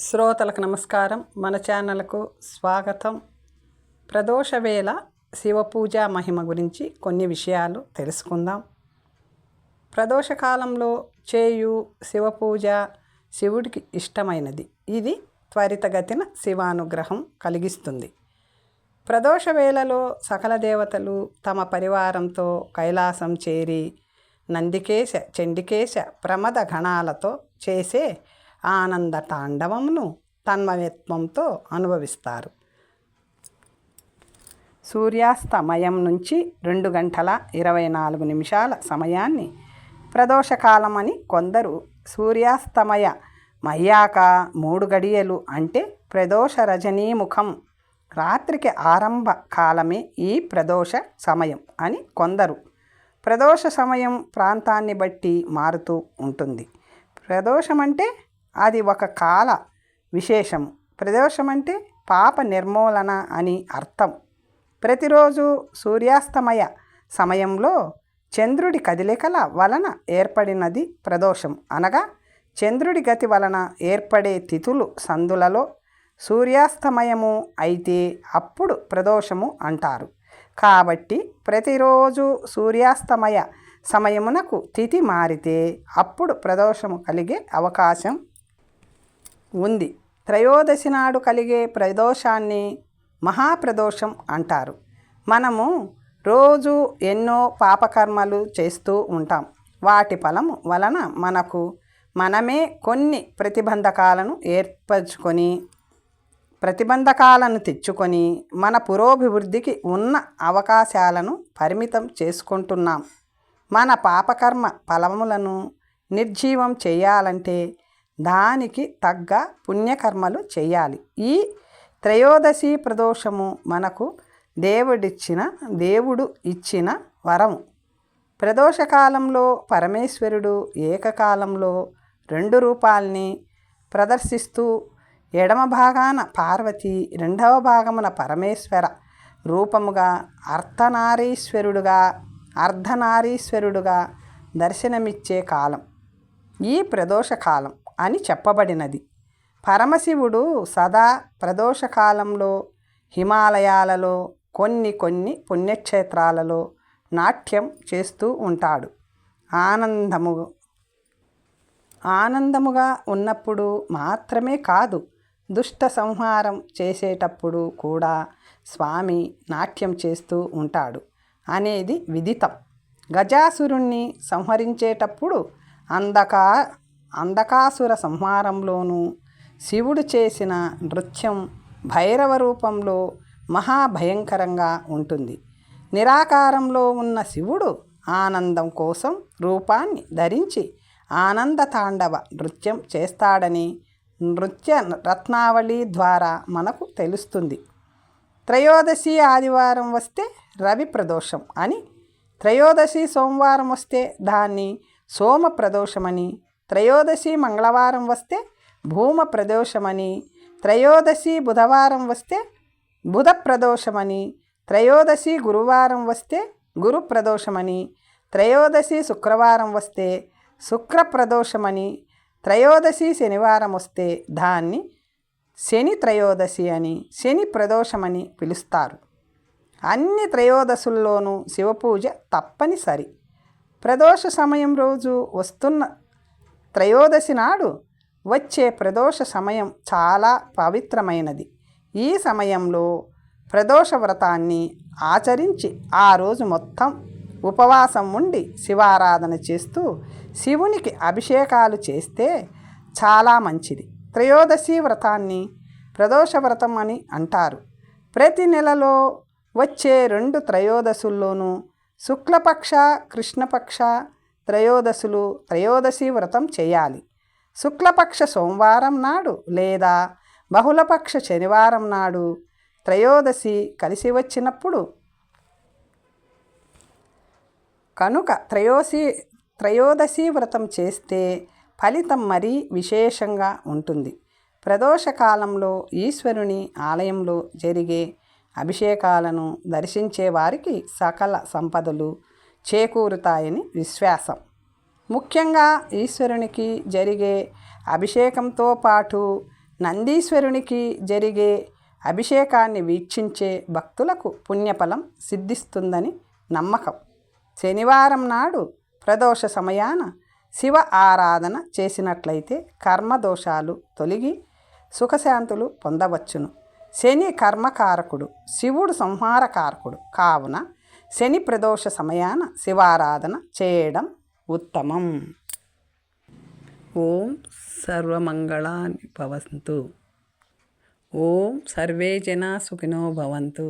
శ్రోతలకు నమస్కారం. మన ఛానల్కు స్వాగతం. ప్రదోషవేళ శివపూజ మహిమ గురించి కొన్ని విషయాలు తెలుసుకుందాం. ప్రదోషకాలంలో చేయు శివపూజ శివుడికి ఇష్టమైనది. ఇది త్వరితగతిన శివానుగ్రహం కలిగిస్తుంది. ప్రదోషవేళలో సకల దేవతలు తమ పరివారంతో కైలాసం చేరి నందికేశ చండికేశ ప్రమద గణాలతో చేసే ఆనంద తాండవంను తన్మయత్వంతో అనుభవిస్తారు. సూర్యాస్తమయం నుంచి రెండు గంటల ఇరవై నాలుగు నిమిషాల సమయాన్ని ప్రదోషకాలం అని కొందరు సూర్యాస్తమయ మయ్యాక మూడు గడియలు అంటే ప్రదోష రజనీముఖం రాత్రికి ఆరంభ కాలమే ఈ ప్రదోష సమయం అని కొందరు ప్రదోష సమయం ప్రాంతాన్ని బట్టి మారుతూ ఉంటుంది. ప్రదోషం అంటే అది ఒక కాల విశేషము. ప్రదోషం అంటే పాప నిర్మూలన అని అర్థం. ప్రతిరోజు సూర్యాస్తమయ సమయంలో చంద్రుడి కదలికల వలన ఏర్పడినది ప్రదోషం. అనగా చంద్రుడి గతి వలన ఏర్పడే తిథులు సందులలో సూర్యాస్తమయము అయితే అప్పుడు ప్రదోషము అంటారు. కాబట్టి ప్రతిరోజు సూర్యాస్తమయ సమయమునకు తిథి మారితే అప్పుడు ప్రదోషము కలిగే అవకాశం ఉంది. త్రయోదశి నాడు కలిగే ప్రదోషాన్ని మహాప్రదోషం అంటారు. మనము రోజు ఎన్నో పాపకర్మలు చేస్తూ ఉంటాం. వాటి ఫలం వలన మనకు మనమే కొన్ని ప్రతిబంధకాలను ఏర్పరచుకొని ప్రతిబంధకాలను తెచ్చుకొని మన పురోభివృద్ధికి ఉన్న అవకాశాలను పరిమితం చేసుకుంటున్నాం. మన పాపకర్మ ఫలములను నిర్జీవం చేయాలంటే దానికి తగ్గ పుణ్యకర్మలు చేయాలి. ఈ త్రయోదశి ప్రదోషము మనకు దేవుడిచ్చిన దేవుడు ఇచ్చిన వరము. ప్రదోషకాలంలో పరమేశ్వరుడు ఏకకాలంలో రెండు రూపాల్ని ప్రదర్శిస్తూ ఎడమ భాగాన పార్వతి రెండవ భాగమున పరమేశ్వర రూపముగా అర్ధనారీశ్వరుడుగా అర్ధనారీశ్వరుడుగా దర్శనమిచ్చే కాలం. ఈ ప్రదోషకాలం అని చెప్పబడినది. పరమశివుడు సదా ప్రదోషకాలంలో హిమాలయాలలో కొన్ని కొన్ని పుణ్యక్షేత్రాలలో నాట్యం చేస్తూ ఉంటాడు. ఆనందము ఆనందముగా ఉన్నప్పుడు మాత్రమే కాదు దుష్ట సంహారం చేసేటప్పుడు కూడా స్వామి నాట్యం చేస్తూ ఉంటాడు అనేది విదితం. గజాసురుణ్ణి సంహరించేటప్పుడు అందకా అంధకాసుర సంహారంలోనూ శివుడు చేసిన నృత్యం భైరవ రూపంలో మహాభయంకరంగా ఉంటుంది. నిరాకారంలో ఉన్న శివుడు ఆనందం కోసం రూపాన్ని ధరించి ఆనంద తాండవ నృత్యం చేస్తాడని నృత్య రత్నావళి ద్వారా మనకు తెలుస్తుంది. త్రయోదశి ఆదివారం వస్తే రవి ప్రదోషం అని త్రయోదశి సోమవారం వస్తే దాన్ని సోమ ప్రదోషమని త్రయోదశి మంగళవారం వస్తే భూమ ప్రదోషమని త్రయోదశి బుధవారం వస్తే బుధ ప్రదోషమని త్రయోదశి గురువారం వస్తే గురు ప్రదోషమని త్రయోదశి శుక్రవారం వస్తే శుక్ర ప్రదోషమని త్రయోదశి శనివారం వస్తే దాన్ని శని త్రయోదశి అని శని ప్రదోషమని పిలుస్తారు. అన్ని త్రయోదశుల్లోనూ శివపూజ తప్పనిసరి. ప్రదోష సమయం రోజు వస్తున్న త్రయోదశి నాడు వచ్చే ప్రదోష సమయం చాలా పవిత్రమైనది. ఈ సమయంలో ప్రదోష వ్రతాన్ని ఆచరించి ఆ రోజు మొత్తం ఉపవాసం ఉండి శివారాధన చేస్తూ శివునికి అభిషేకాలు చేస్తే చాలా మంచిది. త్రయోదశి వ్రతాన్ని ప్రదోష వ్రతం అని అంటారు. ప్రతి నెలలో వచ్చే రెండు త్రయోదశుల్లోనూ శుక్లపక్ష కృష్ణపక్ష త్రయోదశులు త్రయోదశి వ్రతం చేయాలి. శుక్లపక్ష సోమవారం నాడు లేదా బహుళపక్ష శనివారం నాడు త్రయోదశి కలిసి వచ్చినప్పుడు కనుక త్రయోసి త్రయోదశి వ్రతం చేస్తే ఫలితం మరీ విశేషంగా ఉంటుంది. ప్రదోషకాలంలో ఈశ్వరుని ఆలయంలో జరిగే అభిషేకాలను దర్శించే వారికి సకల సంపదలు చేకూరుతాయని విశ్వాసం. ముఖ్యంగా ఈశ్వరునికి జరిగే అభిషేకంతో పాటు నందీశ్వరునికి జరిగే అభిషేకాన్ని వీక్షించే భక్తులకు పుణ్యఫలం సిద్ధిస్తుందని నమ్మకం. శనివారం నాడు ప్రదోష సమయాన శివ ఆరాధన చేసినట్లయితే కర్మదోషాలు తొలగి సుఖశాంతులు పొందవచ్చును. శని కర్మకారకుడు శివుడు సంహారకారకుడు కావున శని ప్రదోష సమయాన శివారాధన చేయడం ఉత్తమం ఓం సర్వమంగళాని భవంతు ఓం సర్వే జనా సుఖినో భవంతు